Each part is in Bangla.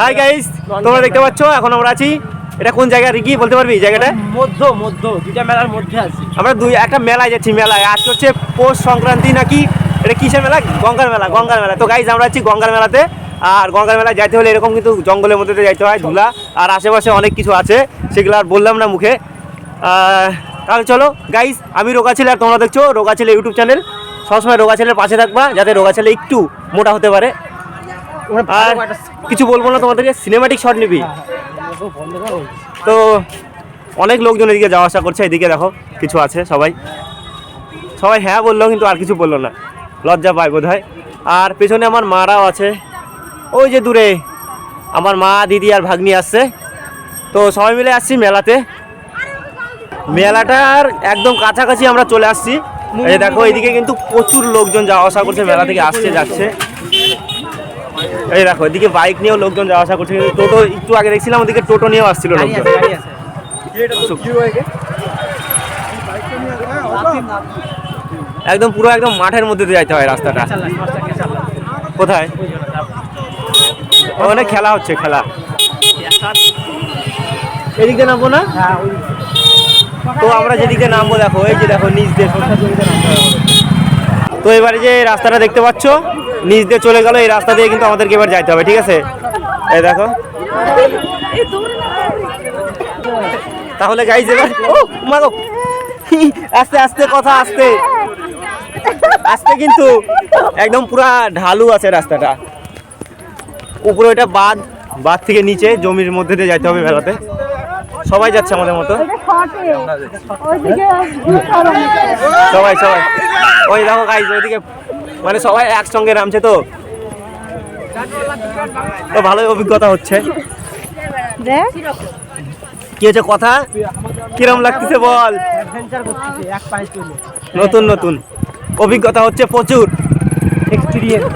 হাই গাইস তোমরা দেখতে পাচ্ছ এখন আমরা আছি এটা কোন জায়গা রিকি বলতে পারবি জায়গাটা? মধ্য মধ্য দুইটা মেলার মধ্যে আছি। আমরা দুই একটা মেলায় যাচ্ছি মেলায়। আজ হচ্ছে পৌষ সংক্রান্তি নাকি? এটা কিসের মেলা? গঙ্গার মেলা গঙ্গার মেলা। তো গাইজ আমরা আছি গঙ্গার মেলাতে। আর গঙ্গার মেলায় যাইতে হলে এরকম কিন্তু জঙ্গলের মধ্যে যাইতে হয় ধুলা। আর আশেপাশে অনেক কিছু আছে সেগুলো আর বললাম না মুখে। আহ, তাহলে চলো গাইজ আমি রোগা ছেলে আর তোমরা দেখছ রোগা ছেলে ইউটিউব চ্যানেল। সবসময় রোগা ছেলের পাশে থাকবা যাতে রোগা ছেলে একটু মোটা হতে পারে। আর কিছু বলব না তোমাদেরকে সিনেমাটিক শট নিবি। তো অনেক লোকজন এদিকে যাওয়া আসা করছে এদিকে দেখো কিছু আছে সবাই। সবাই হ্যাঁ বলল কিন্তু আর কিছু বলল না। লজ্জা পায় বোধ হয় আর পেছনে আমার মারাও আছে। ওই যে দূরে আমার মা দিদি আর ভাগ্নি আসছে। তো সবাই মিলে আসছি মেলাতে। মেলাটার একদম কাছাকাছি আমরা চলে আসছি। দেখো এইদিকে কিন্তু প্রচুর লোকজন যাওয়া আসা করছে মেলা থেকে আসছে যাচ্ছে। এই দেখো এদিকে বাইক নিয়েও লোকজন যাওয়া আসা করছে কিন্তু টোটো একটু আগে দেখছিলাম ওদিকে টোটো নিয়েও আসছিল লোকজন। একদম পুরো একদম মাঠের মধ্যে দিয়ে যাইতে হয় রাস্তাটা। কোথায়? ওখানে খেলা হচ্ছে খেলা। এদিকে নামবো না? তো আমরা যেদিকে নামবো দেখো এই যে দেখো নিচ দিয়ে সরষা জমিতে নামতে তো এবারে যে রাস্তাটা দেখতে পাচ্ছ নিচ দিয়ে চলে গেল এই রাস্তা দিয়ে কিন্তু আমাদেরকে এবার যাইতে হবে ঠিক আছে? এই দেখো। তাহলে গাইজ এবার ও মাগো আস্তে আস্তে কথা আস্তে। আস্তে কিন্তু একদম পুরা ঢালু আছে রাস্তাটা। উপরে ওইটা বাঁধ বাঁধ থেকে নিচে জমির মধ্যে দিয়ে যাইতে হবে মেলাতে সবাই যাচ্ছে আমাদের মতো। সবাই সবাই। ওই দেখো গাইজ ওইদিকে মানে সবাই একসঙ্গে নামছে তো। তো ভালোই অভিজ্ঞতা হচ্ছে। কি হচ্ছে কথা? কিরম লাগতেছে বল? নতুন নতুন। অভিজ্ঞতা হচ্ছে প্রচুর। এক্সপিরিয়েন্স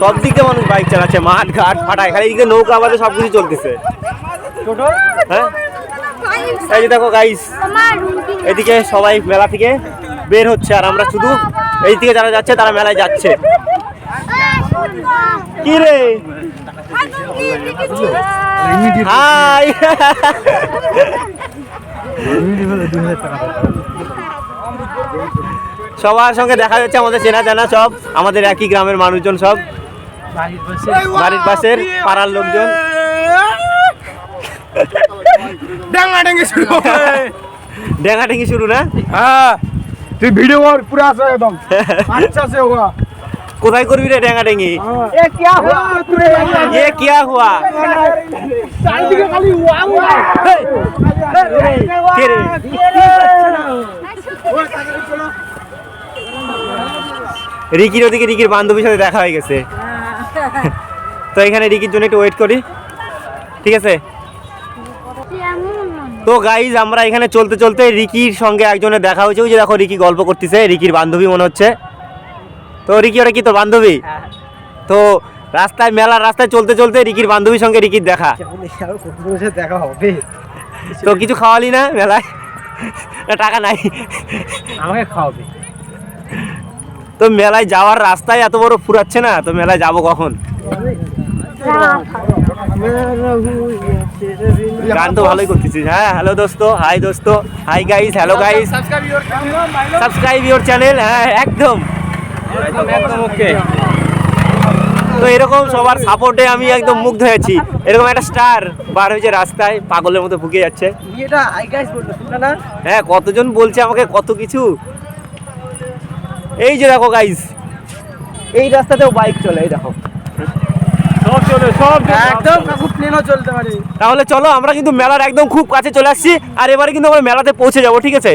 সব দিকে মানুষ বাইক চালাচ্ছে মাঠ ঘাট ফাটায় খালি এদিকে নৌকা বাদে সব কিছু চলতেছে হ্যাঁ? এই যে দেখো গাইস এদিকে সবাই মেলা থেকে বের হচ্ছে আর আমরা শুধু এই দিকে যারা যাচ্ছে তারা মেলায় যাচ্ছে। কি রে? হাই। সবার সঙ্গে দেখা যাচ্ছে আমাদের চেনা জানা সব আমাদের একই গ্রামের মানুষজন সব। বাড়ির পাশের পাড়ার লোকজন। ডাঙ্গাডাঙ্গি শুরু ডেঙ্গাডেঙ্গি শুরু না? হ্যাঁ। ভিডিও পুরো আছে একদম। আচ্ছা সে কোথায় করবি রে ডেঙ্গা ডেঙ্গি হ্যাঁ। এ কিয়া হুয়া? তুই এ কিয়া হুয়া? চারিদিকে খালি কে রে? রিকির ওদিকে রিকির বান্ধবীর সাথে দেখা হয়ে গেছে। হ্যাঁ। তো এখানে রিকির জন্য একটু ওয়েট করি। ঠিক আছে? তো গাইজ আমরা এখানে চলতে চলতে রিকির সঙ্গে একজনের দেখা হয়েছে। ওই যে দেখো রিকি গল্প করতেছে রিকির বান্ধবী মনে হচ্ছে। তো রিকি ওরা কি তোর বান্ধবী? তো রাস্তায় মেলার রাস্তায় চলতে চলতে রিকির বান্ধবীর সঙ্গে রিকির দেখা। দেখা হবে তো কিছু খাওয়ালি না মেলায়? টাকা নাই। আমাকে খাওয়াবে। তো মেলায় যাওয়ার রাস্তায় এত বড় ফুরাচ্ছে না তো মেলায় যাব কখন? গান তো ভালোই করতেছিস। হ্যাঁ হ্যালো দোস্ত হাই দোস্ত hi guys hello guys subscribe your channel হ্যাঁ একদম। একদম ওকে তো এরকম সবার সাপোর্টে আমি একদম মুগ্ধ হয়েছি। এরকম একটা স্টার বার হয়েছে রাস্তায় পাগলের মতো ভুগে যাচ্ছে। হ্যাঁ কতজন বলছে আমাকে কত কিছু? এই যে দেখো গাইস এই রাস্তাতেও বাইক চলে এই দেখো। একদম কাকু প্লেনও চলতে পারে। তাহলে চলো আমরা কিন্তু মেলার একদম খুব কাছে চলে আসছি আর এবারে কিন্তু আমরা মেলাতে পৌঁছে যাব ঠিক আছে?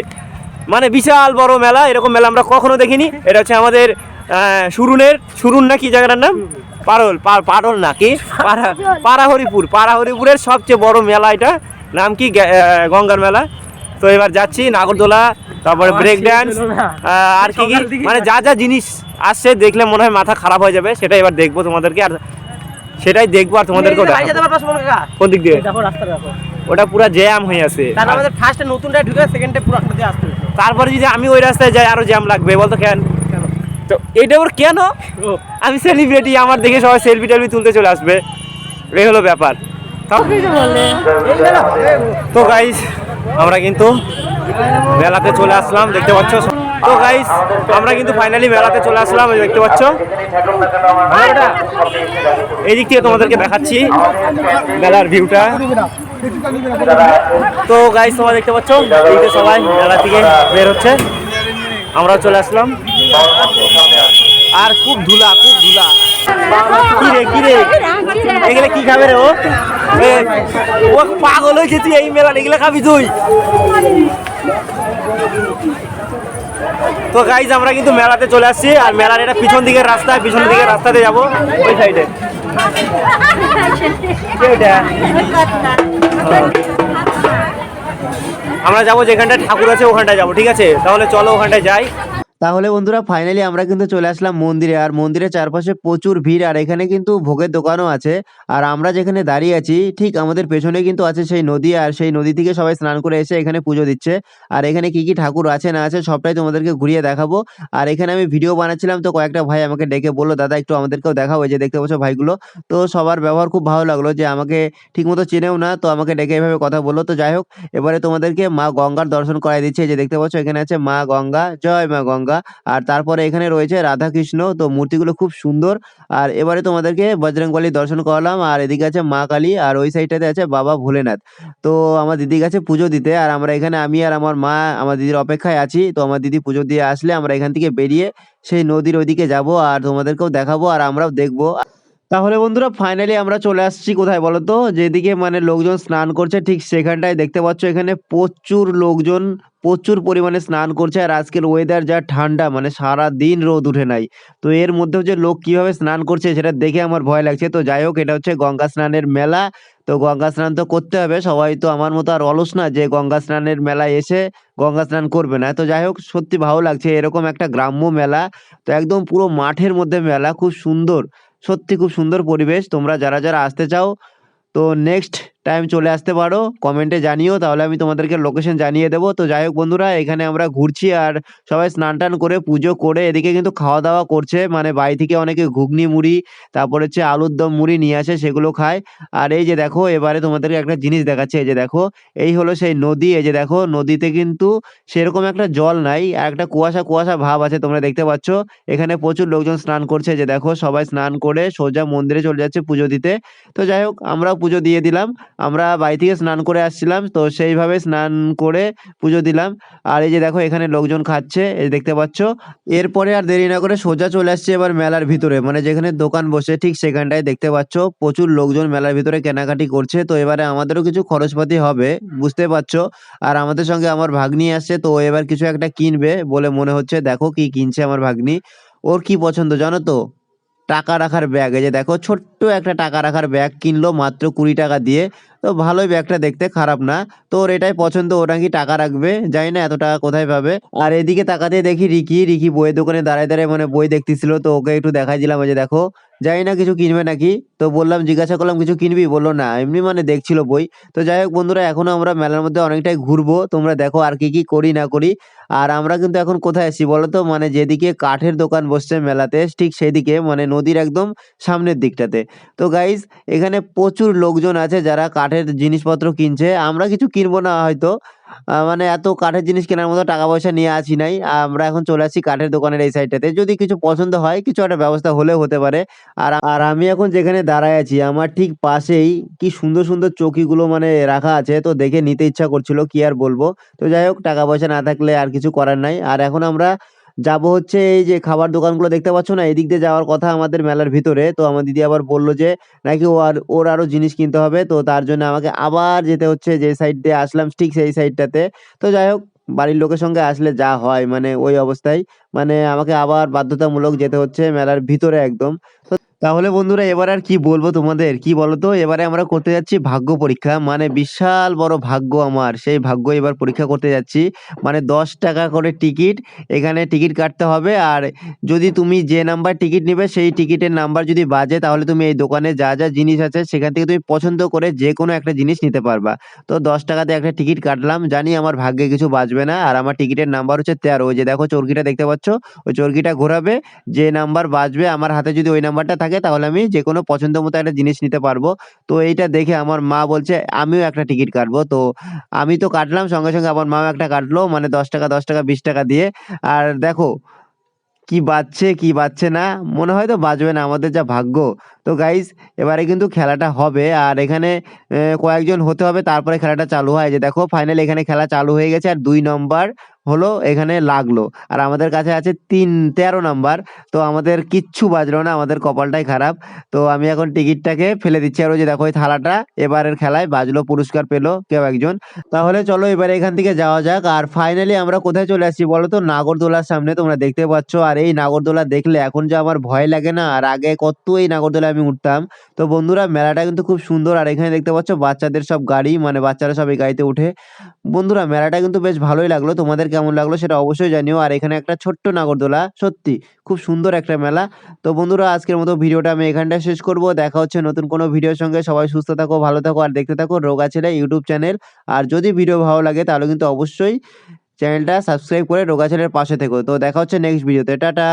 মানে বিশাল বড় মেলা এরকম মেলা আমরা কখনো দেখিনি। এটা হচ্ছে আমাদের সুরুনের সুরুন না কি জায়গাটার নাম? পারল পারল না কি? পাড়া পাড়াহরিপুর পাড়াহরিপুরের সবচেয়ে বড় মেলা এটা। নাম কি? গঙ্গার মেলা। তো এবার যাচ্ছি নাগরদোলা তারপরে ব্রেক ড্যান্স আর কি কি? মানে যা যা জিনিস আসছে দেখলে মনে হয় মাথা খারাপ হয়ে যাবে সেটা এবার দেখব তোমাদেরকে। আর সেটাই দেখব আর তোমাদেরকেও কোন দিক দিয়ে? ওটা পুরো জ্যাম হয়ে আছে। আমাদের ফার্স্টে নতুনটা ঢুকে সেকেন্ডে পুরো দিয়ে আসতে তারপরে যদি আমি ওই রাস্তায় যাই আরও জ্যাম লাগবে বলতো কেন? তো এইটা ওর কেন? আমি সেলিব্রিটি আমার দেখে সবাই সেলফি টেলফি তুলতে চলে আসবে। এই হলো ব্যাপার। তো গাইস আমরা কিন্তু মেলাতে চলে আসলাম দেখতে পাচ্ছ? তো গাইস আমরা কিন্তু ফাইনালি মেলাতে চলে আসলাম দেখতে পাচ্ছ। এই দিক থেকে তোমাদেরকে দেখাচ্ছি, মেলার ভিউটা তো গাইস তোমরা দেখতে পাচ্ছ সবাই মেলা থেকে বের হচ্ছে। আমরা চলে আসলাম। আর খুব ধুলা খুব ধুলা। কি রে কি এগুলো কি খাবে রে ও? ও পাগল হয়েছে তুই এই মেলা এগুলো খাবি তুই? তো গাইজ আমরা কিন্তু মেলাতে চলে আসছি আর মেলার এটা পিছন দিকের রাস্তা, পিছন দিকের রাস্তাতে যাব, ওই সাইডে আমরা যাব যেখানটায় ঠাকুর আছে, ওখানটায় যাব, ঠিক আছে? তাহলে চলো ওখানটায় যাই। তাহলে বন্ধুরা ফাইনালি আমরা কিন্তু চলে আসলাম মন্দিরে। আর মন্দিরের চারপাশে প্রচুর ভিড়, আর এখানে কিন্তু ভোগের দোকানও আছে। আর আমরা যেখানে দাঁড়িয়ে আছি, ঠিক আমাদের পেছনে কিন্তু আছে সেই নদী, আর সেই নদী থেকে সবাই স্নান করে এসে এখানে পুজো দিচ্ছে। আর এখানে কি কি ঠাকুর আছে না আছে সবটাই তোমাদেরকে ঘুরিয়ে দেখাবো। আর এখানে আমি ভিডিও বানাচ্ছিলাম, তো কয়েকটা ভাই আমাকে ডেকে বলল, দাদা, একটু আমাদেরকেও দেখাবো যে দেখতে পাচ্ছ ভাইগুলো। তো সবার ব্যবহার খুব ভালো লাগল যে আমাকে ঠিকমতো চেনেও না, তো আমাকে ডেকে এভাবে কথা বলল। তো যাই হোক, এবারে তোমাদেরকে মা গঙ্গার দর্শন করাই দিচ্ছে। যে দেখতে পাচ্ছ, এখানে আছে মা গঙ্গা। জয় মা গঙ্গা। আর তারপরে এখানে রয়েছে রাধা কৃষ্ণ তো মূর্তিগুলো খুব সুন্দর। আর এবারে তোমাদেরকে বজরংবলী দর্শন করালাম। আর এদিকে আছে মা কালী। আর ওই সাইডটাতে আছে বাবা ভোলেনাথ। তো আমার দিদি কাছে পুজো দিতে। আর আমরা এখানে আমি আর আমার মা, আমার দিদির অপেক্ষায় আছি। তো আমার দিদি পুজো দিয়ে আসলে আমরা এখান থেকে বেরিয়ে সেই নদীর ওইদিকে যাব। আর তোমাদেরকেও দেখাবো। আর আমরাও দেখব। তাহলে বন্ধুরা ফাইনালি আমরা চলে আসছি কোথায় বলো তো যেদিকে মানে লোকজন স্নান করছে, ঠিক সেখানটায় দেখতে পাচ্ছ এখানে প্রচুর লোকজন, প্রচুর পরিমাণে স্নান করছে। আর আজকের ওয়েদার যা ঠান্ডা মানে সারা দিন রোদ উঠে নাই। তো এর মধ্যেও যে লোক কীভাবে স্নান করছে, সেটা দেখে আমার ভয় লাগছে। তো যাই হোক, এটা হচ্ছে গঙ্গা স্নানের মেলা। তো গঙ্গা স্নান তো করতে হবে। সবাই তো আমার মতো আর অলস না যে গঙ্গা স্নানের মেলায় এসে গঙ্গা স্নান করবে না। তো যাই হোক, সত্যি ভালো লাগছে। এরকম একটা গ্রাম্য মেলা। তো একদম পুরো মাঠের মধ্যে মেলা। খুব সুন্দর। সত্যি খুব সুন্দর পরিবেশ। তোমরা যারা যারা আসতে চাও তো নেক্সট টাইম চলে আসতে পারো কমেন্টে জানিও, তাহলে আমি তোমাদেরকে লোকেশন জানিয়ে দেবো। তো যাই হোক বন্ধুরা, এখানে আমরা ঘুরছি আর সবাই স্নান টান করে পুজো করে এদিকে কিন্তু খাওয়া দাওয়া করছে মানে বাড়ি থেকে অনেকে ঘুগনি মুড়ি, তারপর হচ্ছে আলুর দম মুড়ি নিয়ে আসে, সেগুলো খায়। আর এই যে দেখো, এবারে তোমাদেরকে একটা জিনিস দেখাচ্ছে, এই যে দেখো, এই হলো সেই নদী, এই যে দেখো, নদীতে কিন্তু সেরকম একটা জল নাই, আর একটা কুয়াশা কুয়াশা ভাব আছে, তোমরা দেখতে পাচ্ছ। এখানে প্রচুর লোকজন স্নান করছে যে দেখো, সবাই স্নান করে সোজা মন্দিরে চলে যাচ্ছে পুজো দিতে। তো যাই হোক, আমরাও পুজো দিয়ে দিলাম। আমরা বাড়ি থেকে স্নান করে আসছিলাম, তো সেইভাবে স্নান করে পুজো দিলাম। আর এই যে দেখো, এখানে লোকজন খাচ্ছে, এই দেখতে পাচ্ছ। এরপরে আর দেরি না করে সোজা চলে আসছে এবার মেলার ভিতরে। মানে যেখানে দোকান বসে ঠিক সেখানটায় দেখতে পাচ্ছ, প্রচুর লোকজন মেলার ভিতরে কেনাকাটি করছে। তো এবারে আমাদেরও কিছু খরচপাতি হবে, বুঝতে পারছ। আর আমাদের সঙ্গে আমার ভাগ্নি আসছে, তো এবার কিছু একটা কিনবে বলে মনে হচ্ছে, দেখো কি কিনছে আমার ভাগ্নি। ওর কি পছন্দ জানো তো? টাকা রাখার ব্যাগ, এই যে দেখো, ছোট্ট একটা টাকা রাখার ব্যাগ কিনলো মাত্র কুড়ি টাকা দিয়ে। তো ভালোই ব্যাগটা দেখতে, খারাপ না। তো ওর এটাই পছন্দ ও নাকি টাকা রাখবে? জানি না এত টাকা কোথায় পাবে। আর এদিকে তাকাতে দেখি রিকি রিকি বইয়ের দোকানে দাঁড়ায় দাঁড়ায় মানে বই দেখতেছিল, তো ওকে একটু দেখাই দিলাম যে দেখো। জানি না কিছু কিনবে নাকি? তো বললাম, জিজ্ঞাসা করলাম, কিছু কিনবি? বলল, না, এমনি মানে দেখছিল বই। তো যাই হোক বন্ধুরা, এখনও আমরা মেলার মধ্যে অনেকটাই ঘুরবো। তোমরা দেখো আর কি কি করি, না করি। আর আমরা কিন্তু এখন কোথায় আছি বলো তো? মানে যেদিকে কাঠের দোকান বসছে মেলাতে, ঠিক সেদিকে মানে নদীর একদম সামনের দিকটাতে। তো গাইজ এখানে প্রচুর লোকজন আছে যারা কাঠের জিনিসপত্র কিনছে, আমরা কিছু কিনবো না হয়তো। মানে এত কাঠের জিনিস কেনার মতো টাকা পয়সা নিয়ে আসি নাই। আমরা এখন চলে আসি কাঠের দোকানের এই সাইডটাতে যদি কিছু পছন্দ হয়, কিছু একটা ব্যবস্থা হলেও হতে পারে। আর আর আমি এখন যেখানে দাঁড়ায় আছি, আমার ঠিক পাশেই কি সুন্দর সুন্দর চৌকিগুলো মানে রাখা আছে, তো দেখে নিতে ইচ্ছা করছিল, কি আর বলব? তো যাই হোক টাকা পয়সা না থাকলে আর কিছু করার নাই। আর এখন আমরা যাব হচ্ছে এই যে খাবার দোকানগুলো দেখতে পাচ্ছ না? এদিক দিয়ে যাওয়ার কথা আমাদের মেলার ভিতরে। তো আমার দিদি আবার বলল যে, নাকি ও আর, ওর আরও জিনিস কিনতে হবে। তো তার জন্য আমাকে আবার যেতে হচ্ছে যে সাইড দিয়ে আসলাম, ঠিক সেই সাইডটাতে তো যাই হোক, বাড়ির লোকের সঙ্গে আসলে যা হয় মানে ওই অবস্থায়। মানে আমাকে আবার বাধ্যতামূলক যেতে হচ্ছে মেলার ভিতরে একদম। তো তাহলে বন্ধুরা এবার আর কি বলব তোমাদের? কি বলতো? এবারে আমরা করতে যাচ্ছি ভাগ্য পরীক্ষা। মানে বিশাল বড় ভাগ্য আমার। সেই ভাগ্য এবার পরীক্ষা করতে যাচ্ছি। মানে দশ টাকা করে টিকিট। এখানে টিকিট কাটতে হবে। আর যদি তুমি যে নাম্বার টিকিট নেবে, সেই টিকিটের নাম্বার যদি বাজে, তাহলে তুমি এই দোকানে যা যা জিনিস আছে, সেখান থেকে তুমি পছন্দ করে যে কোনো একটা জিনিস নিতে পারবা। তো দশ টাকাতে একটা টিকিট কাটলাম। জানি আমার ভাগ্যে কিছু বাজবে না। আর আমার টিকিটের নাম্বার হচ্ছে তেরো। ওই যে দেখো চরকিটা দেখতে পাচ্ছ? ওই চরকিটা ঘোরাবে। যে নাম্বার বাজবে, আমার হাতে যদি ওই নাম্বারটা থাকে তাহলে আমি যে কোনো পছন্দ মতো একটা জিনিস নিতে পারব। তো এইটা দেখে আমার মা বলছে, আমিও একটা টিকিট কাটবো। তো আমি তো কাটলাম, সঙ্গে সঙ্গে আমার মাও একটা কাটলো মানে দশ টাকা দশ টাকা, বিশ টাকা দিয়ে। আর দেখো, কি বাজছে কি বাজছে না, মনে হয় তো বাজবে না, আমাদের যা ভাগ্য। তো গাইস এবারে কিন্তু খেলাটা হবে। আর এখানে কয়েকজন হতে হবে, তারপরে খেলাটা চালু হয়। যে দেখো ফাইনাল এখানে খেলা চালু হয়ে গেছে, আর দুই নম্বর হলো এখানে লাগল। আর আমাদের কাছে আছে তিন, তেরো নাম্বার। তো আমাদের কিচ্ছু বাজলো না, আমাদের কপালটাই খারাপ। তো আমি এখন টিকিটটাকে ফেলে দিচ্ছি। আর ওই যে দেখো ওই থালাটা এবারের খেলায় বাজলো, পুরস্কার পেল কেউ একজন। তাহলে চলো এবার এখান থেকে যাওয়া যাক। আর ফাইনালি আমরা কোথায় চলে আসছি বলো তো? নাগরদোলার সামনে তোমরা দেখতে পাচ্ছ। আর এই নাগরদোলা দেখলে এখন যে আমার ভয় লাগে না, আর আগে কত এই নাগরদোলায় আমি উঠতাম। তো বন্ধুরা, মেলাটা কিন্তু খুব সুন্দর। আর এখানে দেখতে পাচ্ছ, বাচ্চাদের সব গাড়ি মানে বাচ্চারা সব এই গাড়িতে উঠে বন্ধুরা, মেলাটা কিন্তু বেশ ভালোই লাগল। তোমাদের কেমন লাগল সেটা অবশ্যই জানিও। আর এখানে একটা ছোট্ট নাগরদোলা, সত্যি খুব সুন্দর একটা মেলা। তো বন্ধুরা, আজকের মতো ভিডিওটা আমি এখানটা শেষ করব। দেখা হচ্ছে নতুন কোনো ভিডিওর সঙ্গে। সবাই সুস্থ থাকো, ভালো থাকো, আর দেখতে থাকো রোগা ছেলে ইউটিউব চ্যানেল। আর যদি ভিডিও ভালো লাগে তাহলে কিন্তু অবশ্যই চ্যানেলটা সাবস্ক্রাইব করে রোগা ছেলের পাশে থেকো। তো দেখা হচ্ছে নেক্সট ভিডিওতে। টাটা!